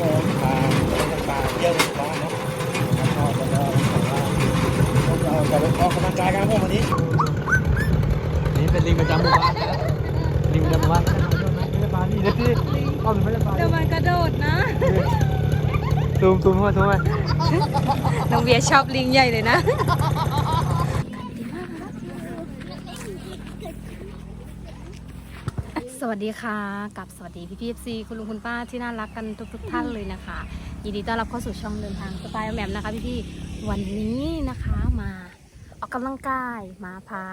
ผมปลาปลาเยอะร้อนเนาะชอบแล้วก็เราจะออกกำลังกายกันพวกวันนี้ นี่เป็นลิงประจำหมู่บ้านนะลิงประจำหมู่บ้านไม่ได้ปลานี่นะพี่อ้อมไม่ได้ปลาเดี๋ยวมันกระโดดนะซูมซูมเข้ามาซูมมาน้องเบียร์ชอบลิงใหญ่เลยนะ วัสดีค่ะ กับสวัสดีพี่พีเอฟซีคุณลุงคุณป้าที่น่ารักกันทุกๆท่านเลยนะคะ ยินดีต้อนรับเข้าสู่ช่องเดินทางสไตล์แหมมนะคะพี่พี่วันนี้นะคะมาออกกำลังกายมาพา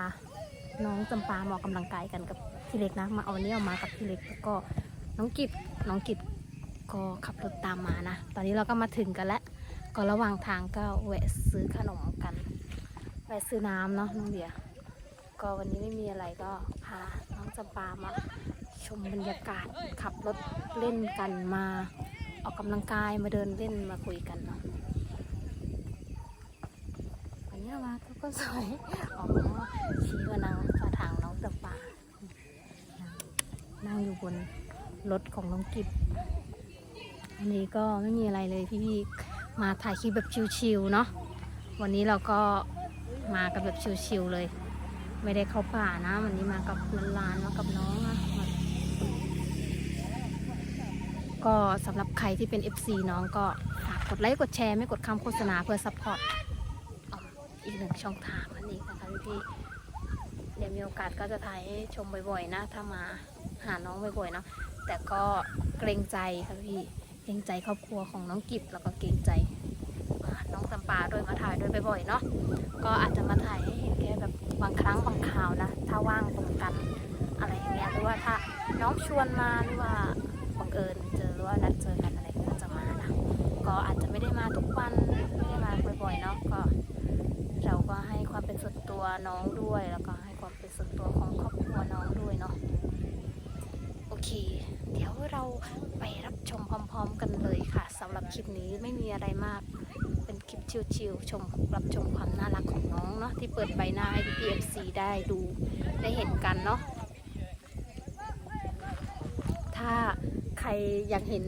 น้องจำปามาออกกำลังกายกันกับพี่เล็กนะ มาเอาวันนี้เอามากับพี่เล็กแล้วก็น้องกิจน้องกิจก็ขับรถตามมานะ ตอนนี้เราก็มาถึงกันแล้ว ก็ระหว่างทางก็แวะซื้อขนมกันแวะซื้อน้ำเนาะน้องเดียก็วันนี้ไม่มีอะไรก็พาน้องจำปามา ชมบรรยากาศขับรถเล่นกันมาออกกำลังกายมาเดินเล่นมาคุยกันเนาะวันนี้มาเขาก็สวยออกมาชี้ว่านางฝ่าทางน้องจำปานั่งอยู่บนรถของน้องกิบอันนี้ก็ไม่มีอะไรเลยพี่ๆมาถ่ายคลิปแบบชิลๆเนาะวันนี้เราก็มากันแบบชิลๆเลย ไม่ได้เข้าป่านะ วันนี้มากับหลานๆมากับน้องนะมา ก็สำหรับใครที่เป็น FC น้องก็ฝากกดไลค์กดแชร์ไม่กดคำโฆษณาเพื่อซัพพอร์ตอีกหนึ่งช่องทางนั่นเองนะคะพี่เดี๋ยวมีโอกาสก็จะถ่ายให้ชมบ่อยๆนะ ถ้ามาหาน้องบ่อยๆเนาะแต่ก็เกรงใจค่ะพี่เกรงใจครอบครัวของน้องกิบแล้วก็เกรงใจน้องสัมปาด้วยมาถ่ายด้วยบ่อยๆเนาะก็อาจจะมาถ่ายให้เห็นแค่แบบบางครั้งบางคราวนะ ถ้าว่างตรงกันอะไรอย่างเงี้ยหรือว่าถ้าน้องชวนมาหรือว่าบังเอิญเจ รือว่านัดเจอกันอะไรก็จะมานะก็อาจจะไม่ได้มาทุกวันไม่ได้มาบ่อยๆเนาะก็ เราก็ให้ความเป็นส่วนตัวน้องด้วย แล้วก็ให้ความเป็นส่วนตัวของครอบครัวน้องด้วยเนาะโอเค เดี๋ยวเราไปรับชมพร้อม ๆ กันเลยค่ะสำหรับคลิปนี้ไม่มีอะไรมากเป็นคลิปชิลๆชมรับชมความน่ารักของน้องเนาะที่เปิดใบหน้าให้ PFC ได้ดูได้เห็นกันเนาะถ้า ใครอยากเห็น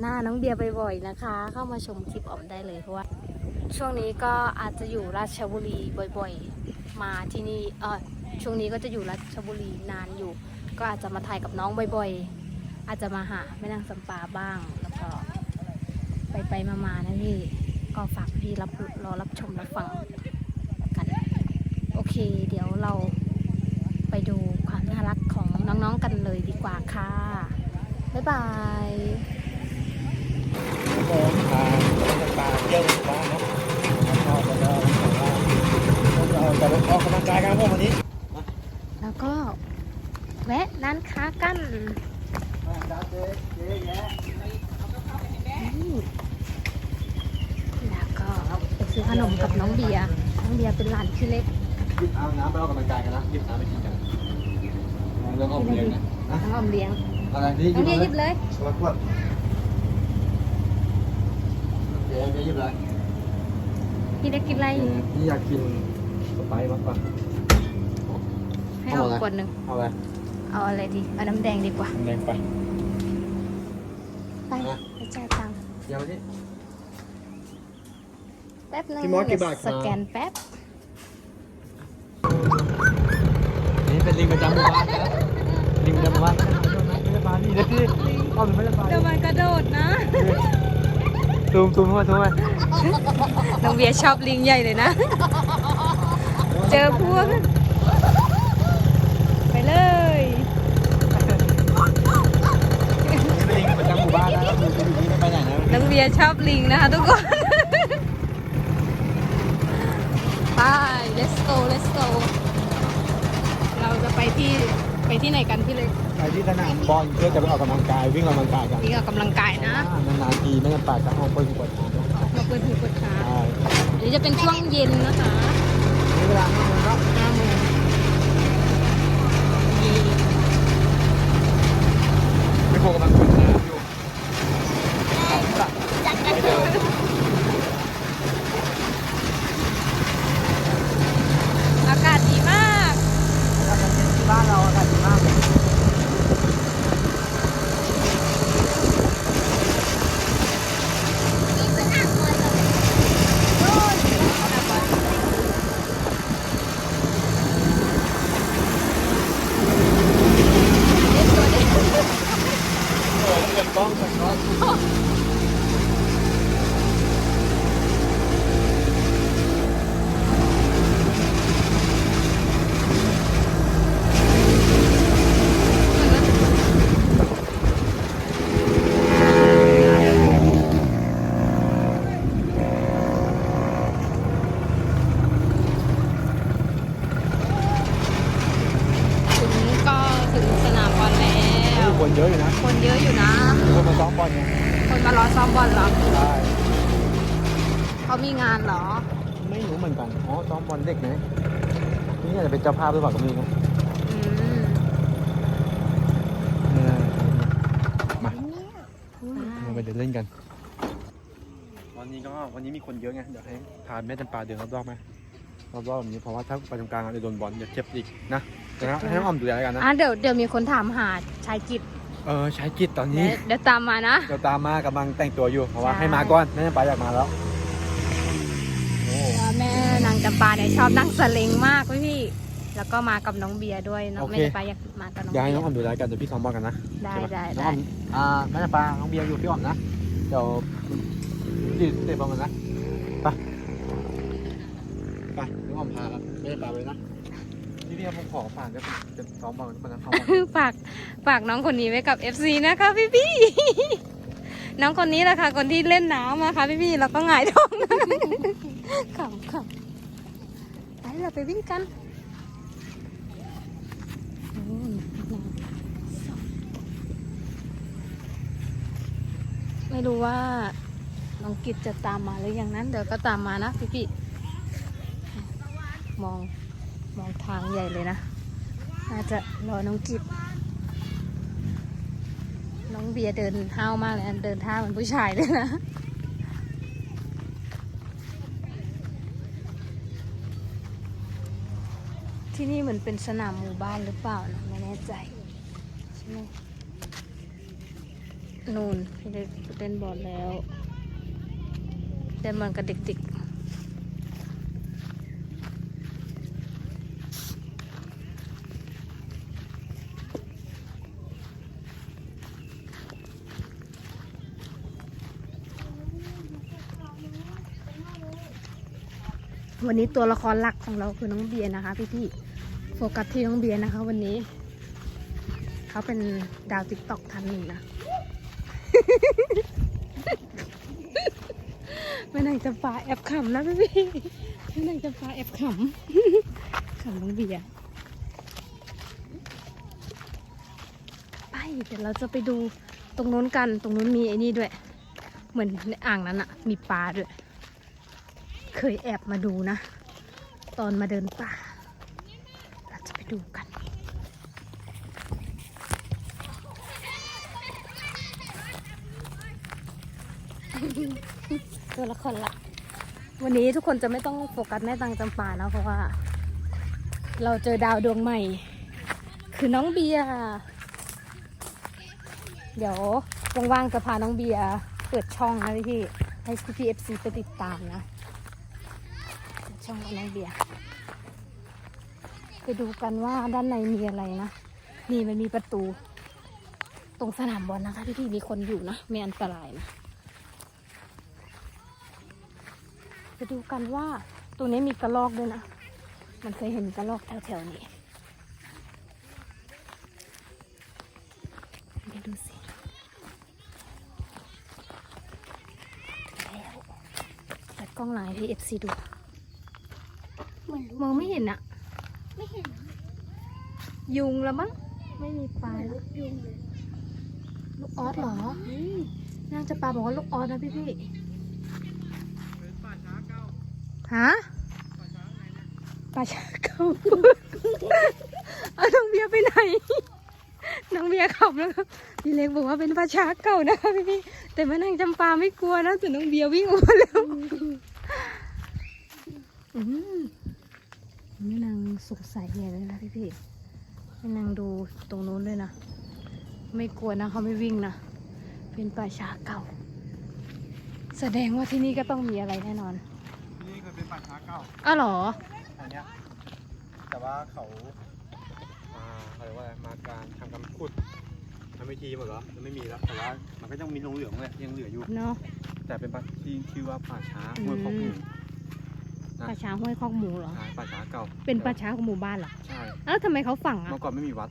หน้าน้องเบียร์บ่อยๆนะคะ เข้ามาชมคลิปออมได้เลยเพราะว่า ช่วงนี้ก็อาจจะอยู่ราชบุรีบ่อยๆ มาที่นี่เออช่วงนี้ก็จะอยู่ราชบุรีนานอยู่ ก็อาจจะมาถ่ายกับน้องบ่อยๆ อาจจะมาหาแม่นางสัมปาบ้างแล้วก็ไปไปๆมาๆนะพี่ก็ฝากพี่รับรอรับชมรับฟังกัน โอเค เดี๋ยวเราไปดูความน่ารักของน้องๆกันเลยดีกว่าค่ะ บ๊ายบายผมปลาปลาเยอะร้อนเนาะชอบแล้วก็เราจะออกกำลังกายกันพวกวันนี้ แล้วก็แวะร้านค้ากันนี่แล้วก็ไปซื้อขนมกับน้องเบียร์น้องเบียร์เป็นหลานพี่เล็กหยิบเอาน้ำไปออกกำลังกายกันนะหยิบน้ำไปกินกันเรื่องของเลี้ยงนะน้องออมเลี้ยง อะไรนี่หน้ยิองบเบียร์หยิบเลยเลยมาขวดเดี๋ยวหยิบเลยพี่เล็กกินอะไรพี่อยากกินสไปซ์มากกว่าให้เอาเอาอะไรขวดหนึ่งเอาอะไรเอาอะไรดีเอาน้ำแดงดีกว่าแดงไปไปไปจ่ายตังค์เดี๋ยวนี้แป๊บนึงพี่มอสกี่บาทครับสแกนแป๊บนี่เป็นลิงประจำหมู่บ้านนะลิงประจำหมู่บ้าน ไม่ได้ปลานี่นะพี่อ้อมไม่ได้ปลาเดี๋ยวมันกระโดดนะซูมซูมเข้ามาซูมมาน้องเบียร์ชอบลิงใหญ่เลยนะ เจอพวก ไปเลยนี่เป็นลิงประจำหมู่บ้านนะอยู่อยู่ที่ไม่ไปไหนนะน้องเบียร์ชอบลิงนะคะทุกคน ไป let's go let's go เราจะไปที่ไปที่ไหนกันพี่เล็ก ไปที่สนามบอลเพื่อจะไปออกกำลังกายวิ่งออกกำลังกายกันนี่ออกกำลังกายนะนานๆทีไม่ได้ปาดจะเอาไปหัวทางมาเปิดหูเปิดตาใช่อันนี้จะเป็นช่วงเย็นนะคะนี่เวลาห้าโมงครับห้าโมงนี่ไม่โกงกำลังฝึกน้ำอยู่ไม่เดิน อากาศดีมาก ที่บ้านเราอากาศดีมาก ถึงก็ถึงสนามบอลแล้ว คนเยอะอยู่นะคนเยอะอยู่นะ มีคนมาซ้อมบอลไงคนมารอซ้อมบอลเหรอใช่เขามีงานเหรอ ไม่รู้เหมือนกัน อ๋อซ้อมบอลเด็กไหมนี่อาจจะเป็นเจ้าภาพหรือเปล่าก็ไม่รู้นะอืมเออมาเราไปเดินเล่นกัน วันนี้ก็วันนี้มีคนเยอะไง เดี๋ยวให้พาแม่จำปาเดินรอบๆไหมรอบๆแบบนี้เพราะว่าถ้าไปตรงกลางอาจจะโดนบอลเดี๋ยวเจ็บอีกนะเดี๋ยวนะให้น้องออมดูแลแล้วกันนะ อะเดี๋ยวเดี๋ยวมีคนถามหาชายกิจเออใช้กิจตอนเดี๋นี้ยวเดี๋ยวตามมานะ เดี๋ยวตามมากำลังแต่งตัวอยู่ เพราะว่าใช่ ให้มาก่อนแม่จำปาอยากมาแล้ว โอ้ว่าแม่นางจำปาเนี่ยชอบนั่งสเลงมากพี่พี่แล้วก็มากับน้องเบียร์ด้วยน้องแม่จำปาอยากมากับน้องอยากให้น้องอเบีอมยร์ดูแลกันเดี๋ยวพี่ซ้อมบอลกันนะได้ใช่ปะได้น้องได้ออมอ่าแม่จำปาน้องเบียร์อยู่พี่ออมนะ เดี๋ยวยืดเตะบอลกันนะ ไป ไปน้องออมพาแม่จำปาไปนะ พี่ครับผมขอฝากจะจะซ้อมบอลนทุกคนนะซ้อมบอลฝากฝากน้องคนนี้ไว้กับ FC นะคะพี่พี่น้องคนนี้แหละค่ะคนที่เล่นน้ำนะคะพี่พี่แล้วก็หงายท้องขำขำไปเราไปวิ่งกันไม่รู้ว่าน้องกิจจะตามมาหรือยังนั้น เดี๋ยวก็ตามมานะพี่พี่มอง มองทางใหญ่เลยนะ น่าจะรอน้องกิจน้องเบียเดินห้ามากเลยเดินท่าเหมือนผู้ชายเลยนะที่นี่เหมือนเป็นสนามหมู่บ้านหรือเปล่านะไม่แน่ใจใช่ไหมนูนพี่เล็กเล่นบอลแล้วเล่นบอลกับเด็ก วันนี้ตัวละครหลักของเราคือน้องเบียร์นะคะ พี่ๆโฟกัสที่น้องเบียร์นะคะ วันนี้ เขาเป็นดาวติ๊กต็อกท่านหนึ่งนะแม่นางจะฟ้าแอบขำนะพี่พี่แม่นางจะฟ้าแอบขำขำน้องเบียร์ไปเดี๋ยวเราจะไปดูตรงนู้นกันตรงนู้นมีไอ้นี่ด้วย เหมือนในอ่างนั้นอะมีปลาด้วย เคยแอบมาดูนะ ตอนมาเดินป่า เราจะไปดูกัน ตัวละครลักวันนี้ทุกคนจะไม่ต้องโฟกัสแม่ตังจำปานะเพราะว่า เราเจอดาวดวงใหม่ คือน้องเบียร์เดี๋ยวว่างๆจะพาน้องเบียร์เปิดช่องนะพี่พี่ให้พี่เอฟซีไปติดตามนะ ช่องน้องเบียร์ไปดูกันว่าด้านในมีอะไรนะ นี่มันมีประตู ตรงสนามบอลนะคะพี่พี่ๆมีคนอยู่นะไม่อันตรายนะ ไปดูกันว่าตรงนี้มีกระรอกด้วยนะ มันเคยเห็นกระรอกแถวๆนี้ไปดูสิแล้วเปิดกล้องหลังให้เอฟซีดู มองไม่เห็นอะไม่เห็นยุงแล้วมั้งไม่มีปลาแล้วยุงเลยลูกออสเหรอ นางจะปลาบอกว่าลูกออสนะพี่พี่ฮะป่าช้าเก่าเอาน้องเบียร์ไปไหน น้องเบียร์ขับแล้วครับพี่เล็กบอกว่าเป็นป่าช้าเก่านะคะพี่พี่แต่แม่นางจำปาไม่กลัวนะแต่น้องเบียร์วิ่งออกมาแล้ว อืมแม่นาง สงสัยใหญ่เลยนะพี่พี่แม่นางดูตรงนู้นเลยนะ ไม่กลัวนะเขาไม่วิ่งนะ เป็นป่าช้าเก่า แสดงว่าที่นี่ก็ต้องมีอะไรแน่นอน นี่เคยเป็นป่าช้าเก่าอ้าวเหรออันเนี้ยแต่ว่าเขามาเขาเรียกว่าอะไรมาการทำการขุดทำพิธีหมดเหรอมันไม่มีแล้วแต่ว่ามันก็ยังมีลงเหลืองเลยยังเหลืออยู่ เนาะแต่เป็นป่าที่ชื่อว่าป่าช้าอืมห้วยของหมู นะป่าช้าห้วยคอกหมูเหรอ ใช่ป่าช้าเก่าเป็นป่าช้าของหมู่บ้านเหรอ ใช่แล้วทำไมเขาฝังอะ เมื่อก่อนไม่มีวัด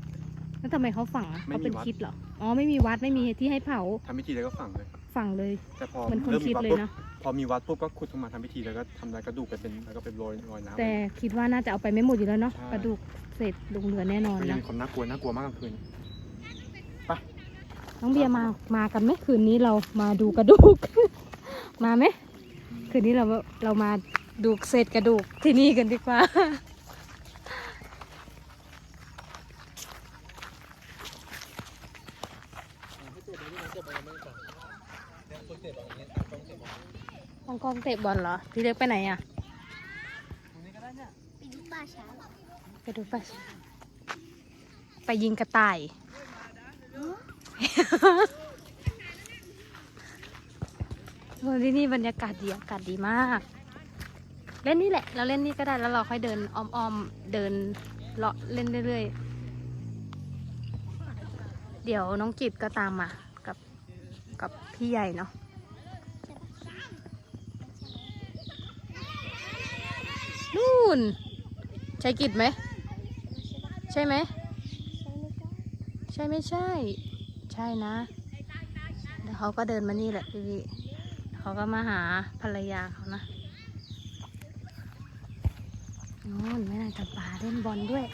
แล้วทำไมเขาฝังอะไม่เขามีเป็นวัด คิดเหรอ อ๋อไม่มีวัดไม่มีที่ให้เผาทำพิธีแล้วก็ฝังเลย ฝังเลย แต่พอเหมือนคนเริ่มคิมีดวัดเลยปุ๊บนะพอมีวัดปุ๊บก็ขุดขึ้นมาทำพิธีแล้วก็ทำลายกระดูกไปเป็นแล้วก็เป็นโรยโรยน้ำ แต่คิดว่าน่าจะเอาไปไม่หมดอยู่แล้วเนาะ ใช่ กระดูกเศษลงเหลือแน่นอนก็ยังนะ มีความน่ากลัวน่ากลัวมากกลางคืน น้องเบียร์มา มากันไหมคืนนี้เรามาดูกระดูก มาไหม คืนนี้เรา เรามา ดูเศษกระดูกที่นี่กันดีกว่าฮ่องกงเตะบอลเหรอ พี่เล็กไปไหนอะ ไปดูป่าช้าไปดูไปไปยิงกระต่าย วันที่นี่บรรยากาศดีอากาศดีมาก เล่นนี่แหละ เราเล่นนี่ก็ได้แล้วเราค่อยเดินอ้อมๆเดินเลาะเล่นเรื่อยๆ เดี๋ยวน้องกิบก็ตามมากับกับพี่ใหญ่เนาะนู่นใช่กิจไหม ใช่ไหม ใช่ไม่ใช่ ใช่นะเดี๋ยวเขาก็เดินมานี่แหละพี่พี่เขาก็มาหาภรรยาเขานะ นู่นแม่นางจำปาเล่นบอลด้วย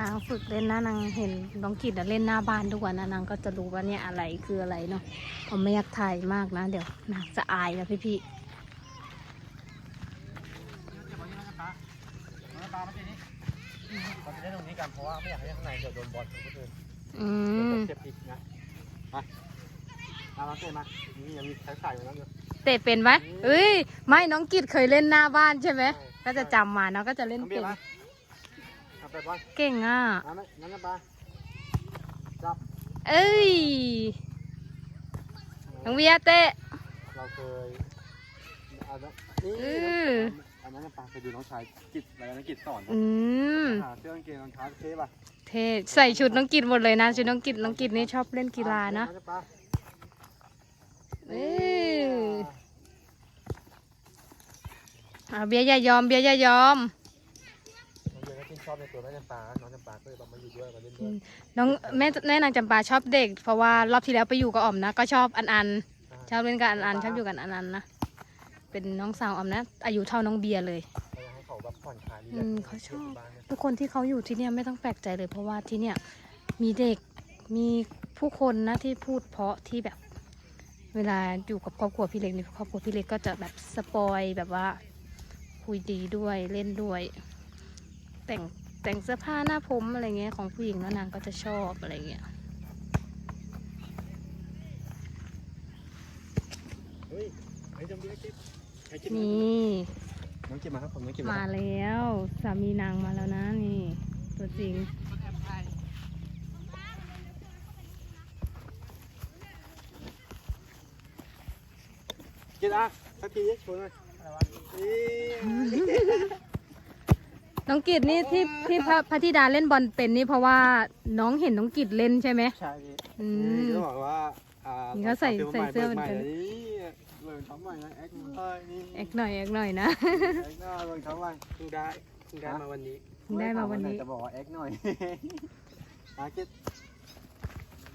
นางฝึกเล่นนะนางเห็นน้องกิจอะเล่นหน้าบ้านทุกวันนะนางก็จะรู้ว่าเนี่ยอะไรคืออะไรเนาะผมไม่อยากถ่ายมากนะ เดี๋ยวนางจะอายนะพี่พี่ปลามาที่นี่เราจะเล่นตรงนี้กันเพราะว่าไม่อยากให้ข้างในเดี๋ยวโดนบอลก็คือๆอืมเจ็บอีกนะมาตามมาเต้มานี่ยังมีสายสายอยู่นั่นอยู่เตะเป็นไหมเอ้ยไม่น้องกิจเคยเล่นหน้าบ้านใช่ไหม ก็จะจำมาเนาะก็จะเล่นน้องเบียเก่งร์มาเอาไปบอลเก่งอะมาไหมนั่นนะปลาจับเอ้ยน้องเวียเตะเราเคยเอาละนี่เอออันนั้นนะปลาเคยดูน้องชายกิจอะไรนะกิจสอนนะอืมหาเสื้อกางเกงรองเท้าเท่ป่ะเท่ใส่ชุดน้องกิจหมดเลยนะชุดน้องกิจน้องกิจนี่ชอบเล่นกีฬานะเอ ปลาเอออะเบียร์อย่ายอม เบียร์อย่ายอม น้องเบียร์ก็ชื่นชอบในตัวแม่จำปาน้องจำปาก็เลยต้องมาอยู่ด้วยมาเล่นด้วยน้องแม่แม่นางจำปาชอบเด็ก เพราะว่ารอบที่แล้วไปอยู่กับอ๋อมนะ ก็ชอบอันอันชอบเล่นกับอันอันชอบอยู่กับอันอันนะ เป็นน้องสาวอ๋อมนะ อายุเท่าน้องเบียร์เลย เราอยากให้เขาแบบผ่อนคลายรีอืแลกมซ์เขาชอบที่บ้านเนี่ยทุกคนที่เขาอยู่ที่เนี่ยไม่ต้องแปลกใจเลย เพราะว่าที่เนี่ยมีเด็กมีผู้คนนะที่พูดเพราะที่แบบ เวลาอยู่กับครอบครัวพี่เล็กนี่ครอบครัวพี่เล็กก็จะแบบสปอยแบบว่า คุยดีด้วยเล่นด้วย แต่งแต่งเสื้อผ้าหน้าผมอะไรเงี้ยของผู้หญิงแล้วนางก็จะชอบอะไรเงี้ยเฮ้ยไอ้จำเบียร์กิจไอ้กิจนี่น้องกิจมาครับผมน้องกิจมาแล้วสามีนางมาแล้วนะนี่ ตัวจริงกิจอะสักทีชวนหน่อยอะไรวะ นี่น้องกิจนี่ที่ที่พระพระธิดาเล่นบอลเป็นนี่เพราะว่าน้องเห็นน้องกิจเล่นใช่ไหม ใช่พี่อืนี่มก็บอกว่าอ่านี่เขาใส่ใส่เสื้อเหมือนกันนี่เบิ่งท้องใหม่นะแอคเอ้ยนี่เอกหน่อยเอกหน่อยนะ แอคหน้าเบิ่งท้องใหม่เพิ่งได้เพิ่งได้มาวันนี้ได้มาวันนี้ จะบอกว่าแอคหน่อยอากิจ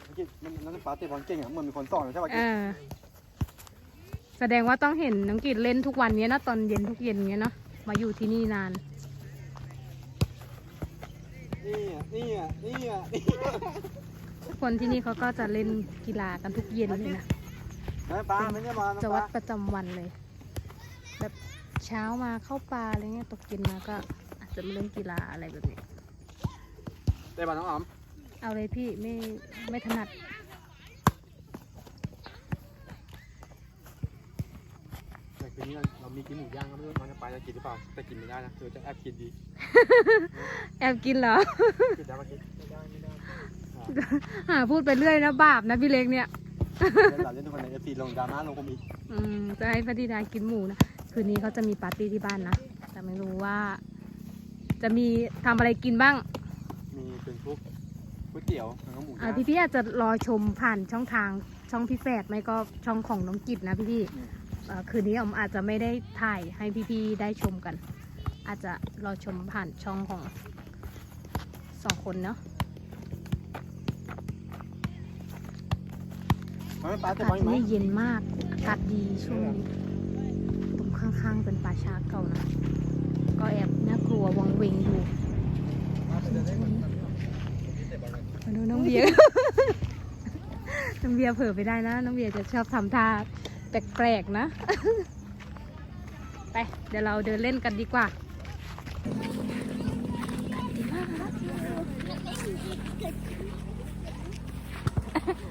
อากิจมันนั่นปาเตะบอลเก่งอะเหมือนมีคนสอนใช่ป่ะกิจอ่า แสดงว่าต้องเห็นน้องกิจเล่นทุกวันเนี้ยนะตอนเย็นทุกเย็นเนี้ยเนาะมาอยู่ที่นี่นาน นี่อะนี่อะนี่อะนี่ทุกคนที่นี่เขาก็จะเล่นกีฬากันทุกเย็นเลยนะอะปลาไม่ใช่บอลนะจะปวัลาดประจำวันเลย แบบเช้ามาเข้าปลาอะไรเงี้ยตกเย็นมาก็อาจจะมาเล่นกีฬาอะไรแบบนี้เตะบอลน้องอ๋อม เอาเลยพี่ไม่ไม่ถนัด แต่คื นนี้เราเรามีกินหมูย่างก็ไม่รู้น้องจะไปจะกินหรือเปล่าแต่กินไม่ได้นะเดี๋ยวจะแอบกินดีแอบกินเหรอ กินได้ปะกินไม่ได้ไม่ได้หาพูดไปเรื่อยนะบาปนะพี่เล็กเนี่ยเล่นหลังเล่นทุกคนในเอฟซีลงดราม่าลงคอมอีกอืมจะให้พระธิดากินหมูนะคืนนี้เขาจะมีปาร์ตี้ที่บ้านนะแต่ไม่รู้ว่า จะมีทำอะไรกินบ้างมีเป็นพวกก๋วยก๋วยเตี๋ยวแล้วก็หมูอ่าย่าง พี่พี่ๆอาจจะรอชมผ่านช่องทางช่องพี่แฝดไม่ก็ช่องของน้องกิจนะพี่พี่ อืมๆเอ่อ คืนนี้ออมอาจจะไม่ได้ถ่ายให้พี่พี่ๆได้ชมกัน อาจจะรอชมผ่านช่องของสองคนเนาะเอาไหมปลาอาจะกาศมองอีกไหมนี่เย็นมาก อากาศดีช่วงนี้ตรงข้างๆเป็นป่าช้าเก่านะ ก็แอบน่ากลัววังเวงอยู่มาดูน้องเบียร์ น้องเบียร์เผลอไปได้นะ น้องเบียร์จะชอบทำท่า แปลกๆนะ ไป เดี๋ยวเราเดินเล่นกันดีกว่าดีมากนะ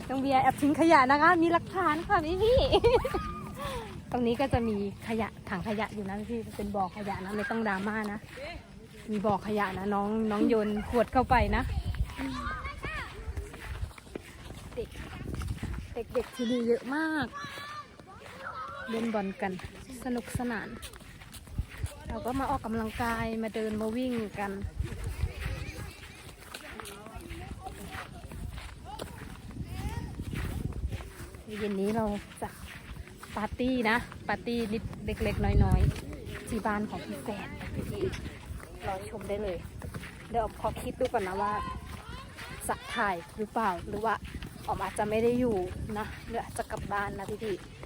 น้องเบียร์แอบทิ้งขยะนะคะ มีหลักฐานค่ะพี่พี่ตรงนี้ก็จะมีขยะถังขยะอยู่นะพี่เป็นบ่อขยะนะไม่ต้องดราม่านะ มีบ่อขยะนะน้องน้องโยนขวดเข้าไปนะ เด็กเด็กๆที่นี่เยอะมาก เล่นบอลกัน สนุกสนาน เราก็มาออกกำลังกายมาเดินมาวิ่งกันเย็นนี้เราจะปาร์ตี้นะ ปาร์ตี้นิดเล็กๆ น้อยๆ ที่บ้านของพี่แฟนที่รอชมได้เลย เดี๋ยวขอคิดดูก่อนนะว่าจะถ่ายหรือเปล่าหรือว่าออกอาจจะไม่ได้อยู่นะหรืออาจจะกลับบ้านนะพี่พี่ๆ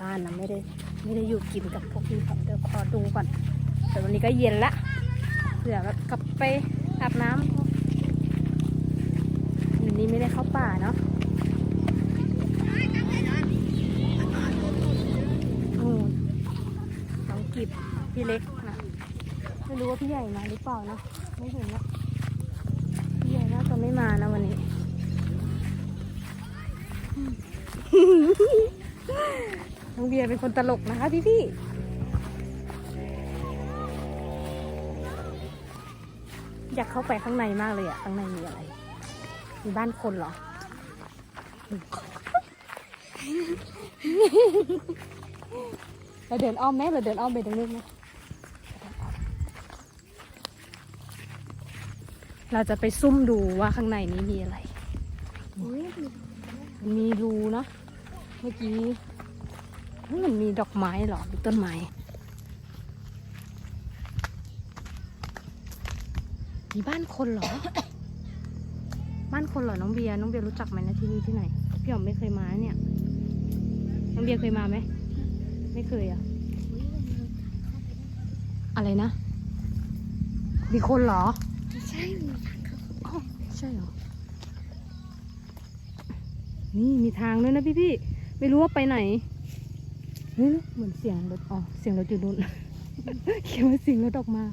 บ้านนะไม่ได้ไม่ได้อยู่กินกับพวกพี่เขาเดี๋ยวขอดูก่อนแต่วันนี้ก็เย็นละเผื่อแบบกลับไปอาบน้ำวันนี้ไม่ได้เข้าป่าเนาะน้องกิบพี่เล็กนะไม่รู้ว่าพี่ใหญ่มาหรือเปล่านะไม่เห็นนะพี่ใหญ่น่าจะไม่มานะวันนี้ น้องเบียร์เป็นคนตลกนะคะพี่พี่อยากเข้าไปข้างในมากเลยอะข้างในมีอะไร มีบ้านคนเหรอ เราเดินอ้อมไหมเราเดินอ้อมไปตรงนู้นไหมเราจะไปซุ่มดูว่าข้างในนี้มีอะไร มีรูนะ เมื่อกี้ มันมีดอกไม้เหรอมีต้นไม้มีบ้านคนเหรอ บ้านคนเหรอ น้องเบียร์น้องเบียร์รู้จักไหมนะที่นี่ที่ไหน พี่หอมไม่เคยมาเนี่ย น้องเบียร์เคยมาไหม ไม่เคยอะอะไรนะ มีคนเหรอ ใช่มีทางเข้าใช่เหรอ นี่มีทางด้วยนะพี่พี่ๆไม่รู้ว่าไปไหน เฮ้ยเหมือนเสียงรถอ๋อเสียงรถอยู่นู่นคิดว่าเสียงรถออกมา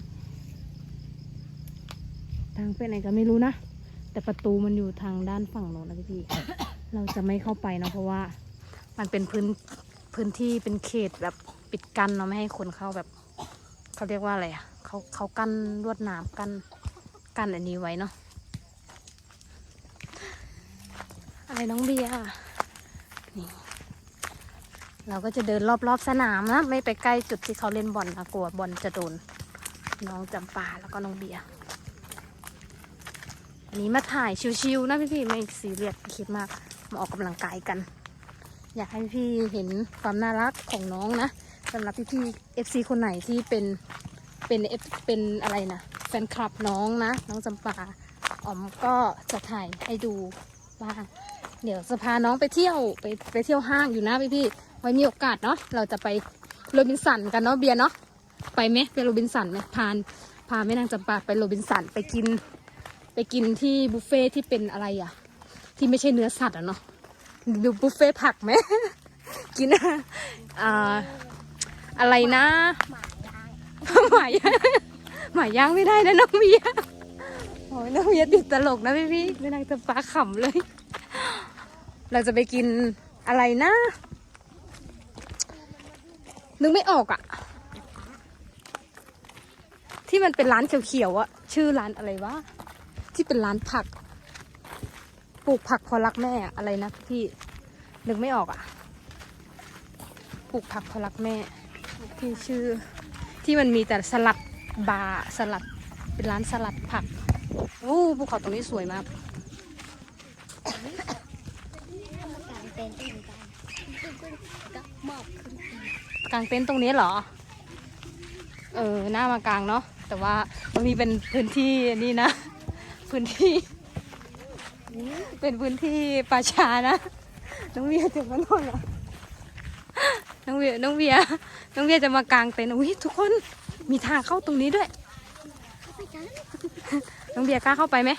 ทางไปไหนก็ไม่รู้นะ แต่ประตูมันอยู่ทางด้านฝั่งโน้นนะพี่พี่เราจะไม่เข้าไปนะเพราะว่า มันเป็นพื้นพื้นที่เป็นเขตแบบปิดกั้นเนาะไม่ให้คนเข้าแบบเขาเรียกว่าอะไรอะเขาเขากั้นลวดหนามกั้นกั้นอันนี้ไว้เนาะอะไรน้องเบียร์นี่ เราก็จะเดินรอบๆสนามนะ ไม่ไปใกล้จุดที่เขาเล่นบอลนะกลัวบอลจะโดนน้องจำปาแล้วก็น้องเบียร์อันนี้มาถ่ายชิวๆนะพี่ๆไม่ซีเรียสไม่คิดมาก มาออกกำลังกายกัน อยากให้พี่เห็นความน่ารักของน้องนะสำหรับพี่ๆเอฟซีคนไหนที่เป็นเป็นเอฟเป็นอะไรนะแฟนคลับน้องนะ น้องจำปาอ๋อมก็จะถ่ายให้ดูบ้างเดี๋ยวจะพาน้องไปเที่ยวไปไปเที่ยวห้างอยู่นะพี่ๆ ไว้มีโอกาสเนาะเราจะไปโรบินสันกันเนาะเบียร์เนาะไปไหมไปโรบินสันไหมพานพาแม่นางจำปาไปโรบินสันไปกิน ไปกินที่บุฟเฟ่ที่เป็นอะไรอะที่ไม่ใช่เนื้อสัตว์อะเนาะดูบุฟเฟ่ผักไหมกินอ่าอะไรนะหมายยางหมาย่างหมาย่างไม่ได้นะน้องเบียโอ้ยน้องเบียติดตลกนะพี่พี่ไม่นางจะปลาขำเลย เราจะไปกินอะไรนะ นึกไม่ออกอะที่มันเป็นร้านเขียวๆอะชื่อร้านอะไรวะที่เป็นร้านผัก ปลูกผักพอรักแม่อะไรนะพี่นึกไม่ออกอะปลูกผักพอรักแม่ ที่ชื่อ ที่มันมีแต่สลัดบาร์สลัดเป็นร้านสลัดผักโอ้ภูเขาตรงนี้สวยมากหมอบขึ้นไป กางเต็นท์ตรงนี้เหรอ เออหน้ามากางเนาะแต่ว่ามันมีเป็นพื้นที่นี่นะ พื้นที่ เป็นพื้นที่ป่าช้านะน้องเวียจะมานอนเหรอน้องเวียน้องเวียน้องเวียจะมากางเต็นท์อุ้ยทุกคนมีทางเข้าตรงนี้ด้วยน้องเบียร์กล้าเข้าไปไหม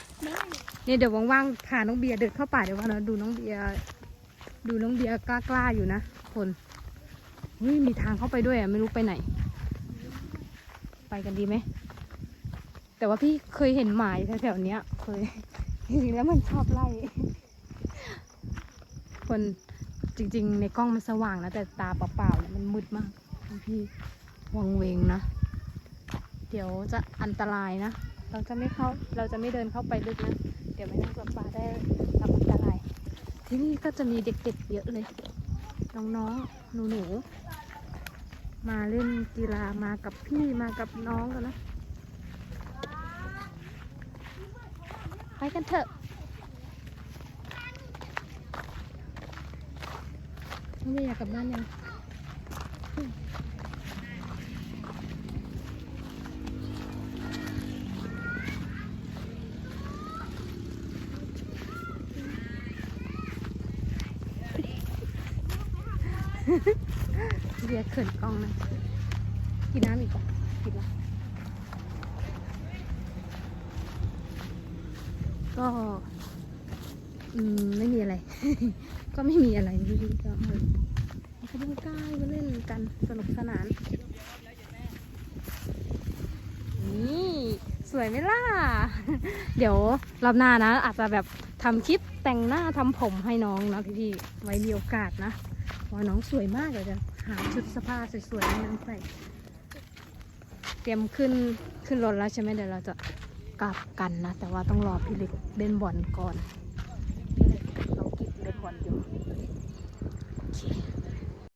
นี่เดี๋ยวว่างๆพาน้องเบียร์เดินเข้าป่าเดี๋ยวว่าเราดูน้องเบียร์ดูน้องเบียร์กล้าๆอยู่นะคน เฮ้ยมีทางเข้าไปด้วยอะไม่รู้ไปไหน ไปกันดีไหม แต่ว่าพี่เคยเห็นหมายแถวๆเนี้ย เคยจริงๆแล้วมันชอบไล่ คนจริง ๆ ในกล้องมันสว่างนะ แต่ตาเปล่าๆเนี่ยมันมืดมาก พี่วังเวงนะ เดี๋ยวจะอันตรายนะ เราจะไม่เข้าเราจะไม่เดินเข้าไปลึกนะ เดี๋ยวไม่นั่งกับป่าได้รับอันตราย ที่นี่ก็จะมีเด็กๆเยอะเลย น้องๆ หนูๆ มาเล่นกีฬามากับพี่มากับน้องกันนะ ไปกันเถอะ ไม่อยากกลับบ้านยัง เบียร์เขินกล้ องนะ กินน้ำอีกป่ะกินละก็ อืม ไม่มีอะไร ก็ไม่มีอะไรพี่ๆก็มาเขาดูใกล้มาเล่นกันสนุกสนาน นี่ สวยไหมล่ะ เดี๋ยวรอบหน้านะ อาจจะแบบทำคลิปแต่งหน้าทำผมให้น้องนะพี่ๆไว้มีโอกาสนะเพราะว่าน้องสวยมากเดี๋ยวจะ หาชุดเสภาสวยๆให้น้องใส่ เตรียมขึ้นขึ้นรถแล้วใช่ไหมเดี๋ยวเราจะกลับกันนะ แต่ว่าต้องรอพี่เล็กเล่นบอลก่อน